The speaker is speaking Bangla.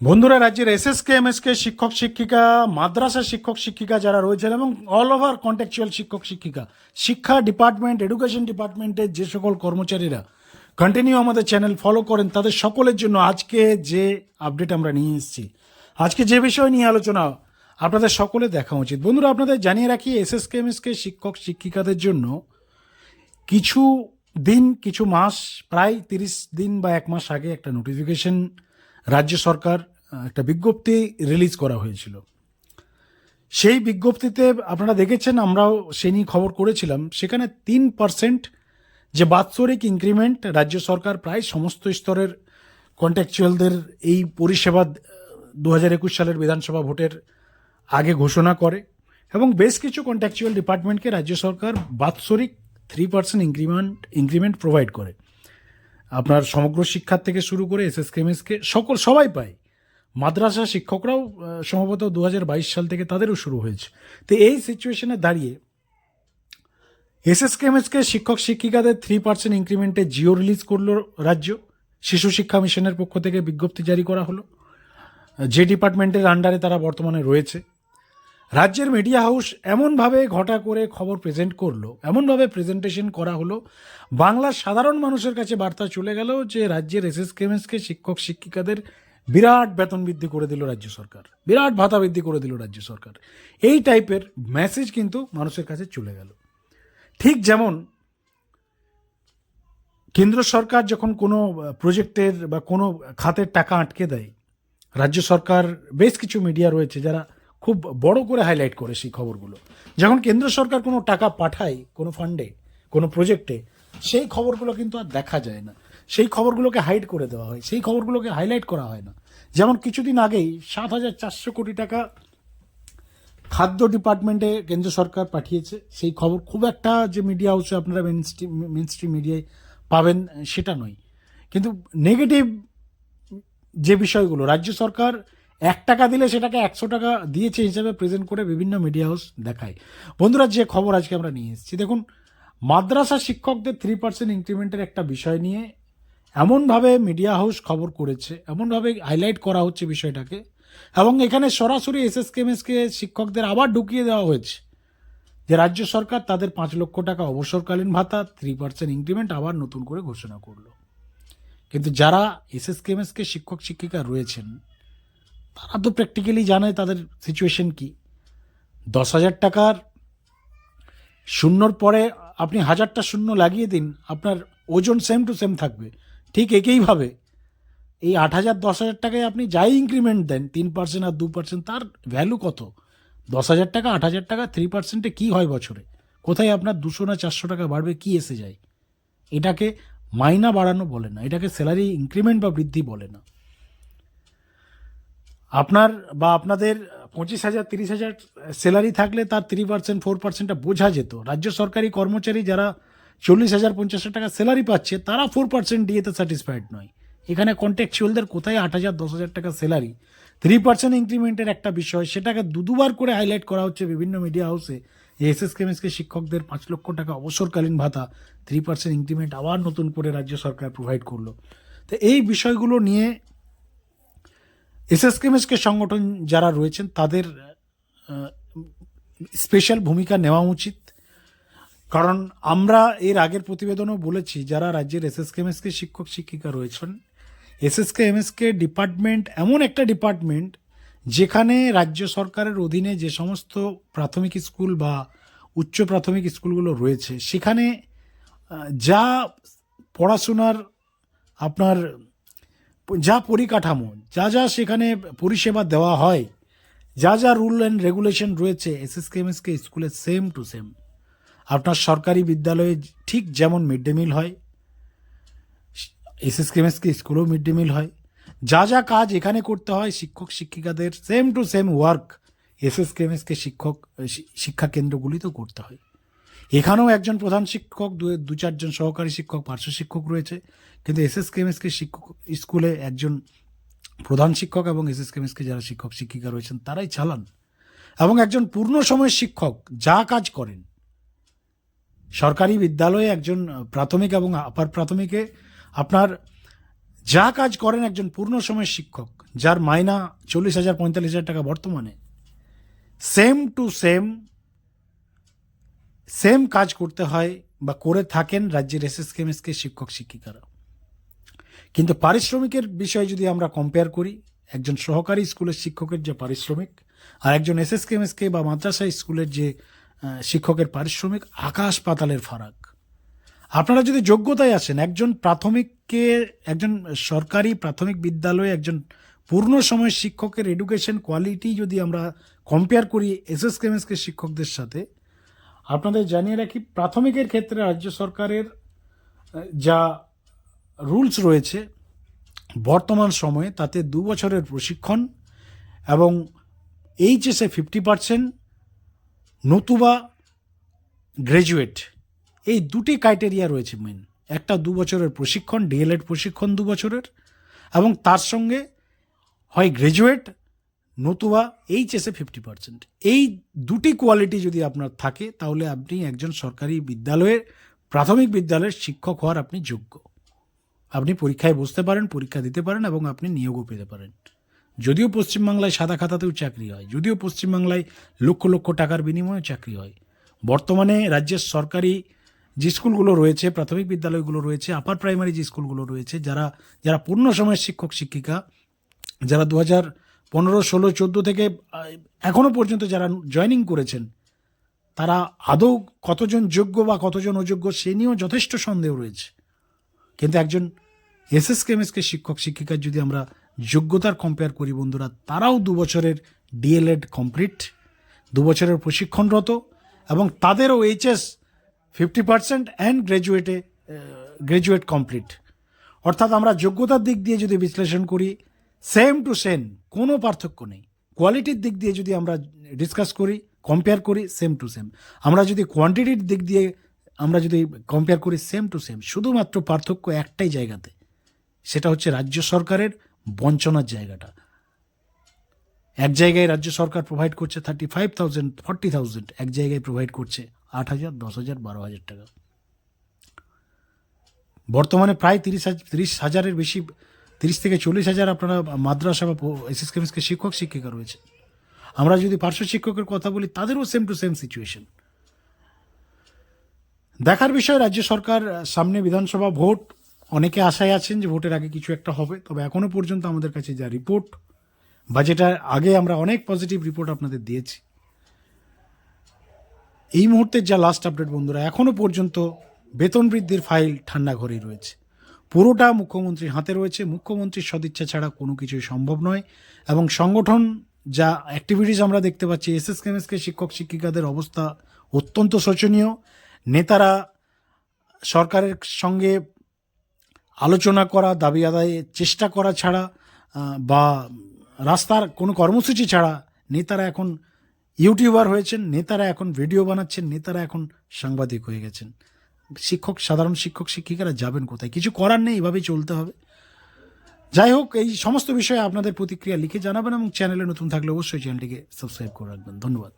বন্ধুরা, রাজ্যের এসএসকে, এমএসকে শিক্ষক শিক্ষিকা মাদ্রাসা শিক্ষক শিক্ষিকা যারা রয়েছেন এবং অল ওভার কন্ট্যাকচুয়াল শিক্ষক শিক্ষিকা, শিক্ষা ডিপার্টমেন্ট এডুকেশন ডিপার্টমেন্টের যে সকল কর্মচারীরা কন্টিনিউ আমাদের চ্যানেল ফলো করেন, তাদের সকলের জন্য আজকে যে আপডেট আমরা নিয়ে এসেছি, আজকে যে বিষয় নিয়ে আলোচনা আপনাদের সকলে দেখা উচিত। বন্ধুরা, আপনাদের জানিয়ে রাখি এস এস এমএসকে শিক্ষক শিক্ষিকাদের জন্য কিছু দিন, কিছু মাস, প্রায় তিরিশ দিন বা এক মাস আগে একটা নোটিফিকেশন রাজ্য সরকার একটা বিজ্ঞপ্তি রিলিজ করা হয়েছিল। সেই বিজ্ঞপ্তিতে আপনারা দেখেছেন, আমরাও সে নিয়ে খবর করেছিলাম, সেখানে তিন পার্সেন্ট যে বাৎসরিক ইনক্রিমেন্ট রাজ্য সরকার প্রায় সমস্ত স্তরের কন্ট্রাকচুয়ালদের এই পরিষেবা দু হাজার একুশ সালের বিধানসভা ভোটের আগে ঘোষণা করে এবং বেশ কিছু কন্ট্রাকচুয়াল ডিপার্টমেন্টকে রাজ্য সরকার বাৎসরিক three percent increment increment provide করে। আপনার সমগ্র শিক্ষার থেকে শুরু করে এসএসকেএমএসকে সকল সবাই পায়। মাদ্রাসা শিক্ষকরাও সম্ভবত দু হাজার বাইশ সাল থেকে তাদেরও শুরু হয়েছে। তো এই সিচুয়েশনে দাঁড়িয়ে এসএসকেএমএসকে শিক্ষক, শিক্ষিকাদের থ্রি পার্সেন্ট ইনক্রিমেন্টে জিও রিলিজ করল রাজ্য। শিশু শিক্ষা মিশনের পক্ষ থেকে বিজ্ঞপ্তি জারি করা হলো। যে ডিপার্টমেন্টের আন্ডারে তারা বর্তমানে রয়েছে। রাজ্যের মিডিয়া হাউস এমনভাবে ঘটা করে খবর প্রেজেন্ট করল, এমনভাবে প্রেজেন্টেশন করা হলো, বাংলার সাধারণ মানুষের কাছে বার্তা চলে গেল যে রাজ্যের এসএস কেমএসকে শিক্ষক, শিক্ষিকাদের বিরাট বেতন বৃদ্ধি করে দিল রাজ্য সরকার, বিরাট ভাতা বৃদ্ধি করে দিল রাজ্য সরকার। এই টাইপের মেসেজ কিন্তু মানুষের কাছে চলে গেল। ঠিক যেমন কেন্দ্র সরকার যখন কোনো প্রজেক্টের বা কোনো খাতের টাকা আটকে দেয়, রাজ্য সরকার বেশ কিছু মিডিয়া রয়েছে যারা খুব বড় করে হাইলাইট করে সেই খবরগুলো। যখন কেন্দ্র সরকার কোনো টাকা পাঠায়, কোনো ফান্ডে কোনো প্রজেক্টে সেই খবরগুলো কিন্তু আর দেখা যায় না। সেই খবরগুলোকে হাইড করে দেওয়া হয়, সেই খবরগুলোকে হাইলাইট করা হয় না। যেমন কিছুদিন আগেই সাত হাজার চারশো কোটি টাকা খাদ্য ডিপার্টমেন্টে কেন্দ্র সরকার পাঠিয়েছে। সেই খবর খুব একটা যে মিডিয়া হাউসে আপনারা মেন স্ট্রিম মিডিয়ায় পাবেন, সেটা নয়। কিন্তু নেগেটিভ যে বিষয়গুলো, রাজ্য সরকার এক টাকা দিলে সেটাকে একশো টাকা দিয়েছে হিসাবে প্রেজেন্ট করে বিভিন্ন মিডিয়া হাউস দেখায়। বন্ধুরা, যে খবর আজকে আমরা নিয়ে এসেছি, দেখুন, মাদ্রাসা শিক্ষকদের থ্রি পার্সেন্ট ইনক্রিমেন্টের একটা বিষয় নিয়ে এমনভাবে মিডিয়া হাউস খবর করেছে, এমনভাবে হাইলাইট করা হচ্ছে বিষয়টাকে, এবং এখানে সরাসরি এসএসকেএমএসকে শিক্ষকদের আবার ঢুকিয়ে দেওয়া হয়েছে যে রাজ্য সরকার তাদের পাঁচ লক্ষ টাকা অবসরকালীন ভাতা থ্রি পার্সেন্ট ইনক্রিমেন্ট আবার নতুন করে ঘোষণা করল। কিন্তু যারা এসএসকেএমএসকে শিক্ষক শিক্ষিকা রয়েছেন তারা তো প্র্যাকটিক্যালি জানে তাদের সিচুয়েশন কি। দশ হাজার টাকার শূন্যর পরে আপনি হাজারটা শূন্য লাগিয়ে দিন, আপনার ওজন সেম টু সেম থাকবে। ঠিক একইভাবে এই আট হাজার, দশ হাজার টাকায় আপনি যাই ইনক্রিমেন্ট দেন, তিন পার্সেন্ট আর দু পার্সেন্ট তার ভ্যালু কত? দশ হাজার টাকা, আট হাজার টাকা থ্রি পার্সেন্টে কী হয় বছরে? কোথায় আপনার দুশো না চারশো টাকা বাড়বে, কি এসে যায়? এটাকে মাইনা বাড়ানো বলে না, এটাকে স্যালারি ইনক্রিমেন্ট বা বৃদ্ধি বলে না। আপনার বা আপনাদের পঁচিশ হাজার, তিরিশ হাজার স্যালারি থাকলে তার থ্রি পার্সেন্ট ফোর পার্সেন্টটা বোঝা যেত। রাজ্য সরকারি কর্মচারী যারা চল্লিশ হাজার, পঞ্চাশ হাজার টাকা স্যালারি পাচ্ছে, তারা ফোর পার্সেন্ট দিয়েতে স্যাটিসফাইড নয়। এখানে কন্ট্যাকচুয়ালদের কোথায় আট হাজার, দশ হাজার টাকা স্যালারি থ্রি পার্সেন্ট ইনক্রিমেন্টের একটা বিষয়, সেটাকে দু, দুবার করে হাইলাইট করা হচ্ছে বিভিন্ন মিডিয়া হাউসে যে এস এস কেমিসকে শিক্ষকদের পাঁচ লক্ষ টাকা অবসরকালীন ভাতা থ্রি পার্সেন্ট ইনক্রিমেন্ট আবার নতুন করে রাজ্য সরকার প্রোভাইড করল। তো এই বিষয়গুলো নিয়ে এসএসকেএমএসকে সংগঠন যারা রয়েছেন, তাদের স্পেশাল ভূমিকা নেওয়া উচিত। কারণ আমরা এর আগের প্রতিবেদনও বলেছি, যারা রাজ্যের এসএসকেএমএসকে শিক্ষক, শিক্ষিকা রয়েছেন, এসএসকেএমএসকে ডিপার্টমেন্ট এমন একটা ডিপার্টমেন্ট যেখানে রাজ্য সরকারের অধীনে যে সমস্ত প্রাথমিক স্কুল বা উচ্চ প্রাথমিক স্কুলগুলো রয়েছে, সেখানে যা পড়াশোনার আপনার যা পরিকাঠামো, যা যা সেখানে পরিষেবা দেওয়া হয়, যা যা রুল অ্যান্ড রেগুলেশন রয়েছে এসএসকেএমএসকে স্কুলে সেম টু সেম আপনার সরকারি বিদ্যালয়ে ঠিক যেমন মিড ডে মিল হয় এসএসকেএমএসকে স্কুলেও মিড ডে মিল হয়। যা যা কাজ এখানে করতে হয়, শিক্ষক, শিক্ষিকাদের same to same work SSK MSK শিক্ষক শিক্ষা কেন্দ্রগুলিতেও করতে হয়। এখানেও একজন প্রধান শিক্ষক, দু চারজন সহকারী শিক্ষক, পার্শ্ব শিক্ষক রয়েছে। কিন্তু এসএসকেএমএসকে শিক্ষক স্কুলে একজন প্রধান শিক্ষক এবং এসএসকেএমএসকে যারা শিক্ষক, শিক্ষিকা রয়েছেন, তারাই চালান। এবং একজন পূর্ণ সময়ের শিক্ষক যা কাজ করেন, সরকারি বিদ্যালয়ে একজন প্রাথমিক এবং আপার প্রাথমিকে আপনার যা কাজ করেন একজন পূর্ণ সময়ের শিক্ষক, যার মাইনা চল্লিশ হাজার, পঁয়তাল্লিশ হাজার টাকা বর্তমানে, সেম টু সেম সেম কাজ করতে হয় বা করে থাকেন রাজ্যের এসএস কেমএসকে শিক্ষক শিক্ষিকারা। কিন্তু পারিশ্রমিকের বিষয়ে যদি আমরা কম্পেয়ার করি, একজন সহকারী স্কুলের শিক্ষকের যে পারিশ্রমিক আর একজন এসএস কেমএসকে বা মাদ্রাসা স্কুলের যে শিক্ষকের পারিশ্রমিক, আকাশ পাতালের ফারাক। আপনারা যদি যোগ্যতায় আসেন, একজন প্রাথমিককে, একজন সরকারি প্রাথমিক বিদ্যালয়ে একজন পূর্ণ সময় শিক্ষকের এডুকেশন কোয়ালিটি যদি আমরা কম্পেয়ার করি এসএস কেমএসকে শিক্ষকদের সাথে আপনাদের জানিয়ে রাখি, প্রাথমিকের ক্ষেত্রে রাজ্য সরকারের যা রুলস রয়েছে, বর্তমান সময়ে তাতে দু বছরের প্রশিক্ষণ এবং এইচএসে ফিফটি পার্সেন্ট, নতুবা গ্র্যাজুয়েট এই দুটি ক্রাইটেরিয়া রয়েছে মেন একটা দু বছরের প্রশিক্ষণ ডিএলএড প্রশিক্ষণ দু বছরের এবং তার সঙ্গে হয় গ্র্যাজুয়েট নতুবা এইচএসে ফিফটি পার্সেন্ট এই দুটি কোয়ালিটি যদি আপনার থাকে, তাহলে আপনি একজন সরকারি বিদ্যালয়ের, প্রাথমিক বিদ্যালয়ের শিক্ষক হওয়ার আপনি যোগ্য। আপনি পরীক্ষায় বসতে পারেন, পরীক্ষা দিতে পারেন এবং আপনি নিয়োগও পেতে পারেন। যদিও পশ্চিমবাংলায় সাদা খাতাতেও চাকরি হয়, যদিও পশ্চিমবাংলায় লক্ষ লক্ষ টাকার বিনিময়ে চাকরি হয়। বর্তমানে রাজ্যের সরকারি যে স্কুলগুলো রয়েছে, প্রাথমিক বিদ্যালয়গুলো রয়েছে, আপার প্রাইমারি যে স্কুলগুলো রয়েছে, যারা যারা পূর্ণ সময়ের শিক্ষক, শিক্ষিকা, যারা দু হাজার পনেরো, ষোলো, চোদ্দ থেকে এখনও পর্যন্ত যারা জয়েনিং করেছেন, তারা আদৌ কতজন যোগ্য বা কতজন অযোগ্য সে নিয়েও যথেষ্ট সন্দেহ রয়েছে। কিন্তু একজন এসএস কেমএসকে শিক্ষক, শিক্ষিকার যদি আমরা যোগ্যতার কম্পেয়ার করি বন্ধুরা, তারাও দু বছরের ডিএলএড কমপ্লিট দু বছরের প্রশিক্ষণরত এবং তাদেরও এইচএস ফিফটি পার্সেন্ট অ্যান্ড গ্র্যাজুয়েটে গ্র্যাজুয়েট কমপ্লিট অর্থাৎ আমরা যোগ্যতার দিক দিয়ে যদি বিশ্লেষণ করি সেম টু সেম কোনো পার্থক্য নেই। কোয়ালিটির দিক দিয়ে যদি আমরা ডিসকাস করি কম্পেয়ার করি সেম টু সেম আমরা যদি কোয়ান্টিটির দিক দিয়ে আমরা যদি কম্পেয়ার করি সেম টু সেম শুধুমাত্র পার্থক্য একটাই জায়গাতে। সেটা হচ্ছে রাজ্য সরকারের বঞ্চনার জায়গাটা। এক জায়গায় রাজ্য সরকার প্রোভাইড করছে thirty five thousand forty thousand এক জায়গায় প্রোভাইড করছে আট হাজার, দশ হাজার, বারো হাজার টাকা। বর্তমানে প্রায় তিরিশ হাজার তিরিশ হাজারের বেশি তিরিশ থেকে চল্লিশ হাজার আপনারা মাদ্রাসা বা এসএস কেমিসকে শিক্ষক, শিক্ষিকা রয়েছে। আমরা যদি পার্শ্ব শিক্ষকের কথা বলি, তাদেরও সেম টু সেম সিচুয়েশন দেখার বিষয়, রাজ্য সরকার সামনে বিধানসভা ভোট, অনেকে আশায় আছেন যে ভোটের আগে কিছু একটা হবে, তবে এখনও পর্যন্ত আমাদের কাছে যা রিপোর্ট বা যেটা আগে আমরা অনেক পজিটিভ রিপোর্ট আপনাদের দিয়েছি। এই মুহূর্তের যা লাস্ট আপডেট বন্ধুরা এখনও পর্যন্ত বেতন বৃদ্ধির ফাইল ঠান্ডা ঘরেই রয়েছে। পুরোটা মুখ্যমন্ত্রীর হাতে রয়েছে। মুখ্যমন্ত্রীর সদিচ্ছা ছাড়া কোনো কিছুই সম্ভব নয়। এবং সংগঠন যা অ্যাক্টিভিটিস আমরা দেখতে পাচ্ছি এস এস কেমএসকে শিক্ষক শিক্ষিকাদের অবস্থা অত্যন্ত শোচনীয়। নেতারা সরকারের সঙ্গে আলোচনা করা, দাবি আদায়ের চেষ্টা করা ছাড়া বা রাস্তার কোনো কর্মসূচি ছাড়া নেতারা এখন ইউটিউবার হয়েছেন, নেতারা এখন ভিডিও বানাচ্ছেন, নেতারা এখন সাংবাদিক হয়ে গেছেন। শিক্ষক, সাধারণ শিক্ষক, শিক্ষিকারা যাবেন কোথায়? কিছু করার নেই, এভাবেই চলতে হবে। যাই হোক, এই সমস্ত বিষয়ে আপনাদের প্রতিক্রিয়া লিখে জানাবেন এবং চ্যানেলে নতুন থাকলে অবশ্যই চ্যানেলটিকে সাবস্ক্রাইব করে রাখবেন। ধন্যবাদ।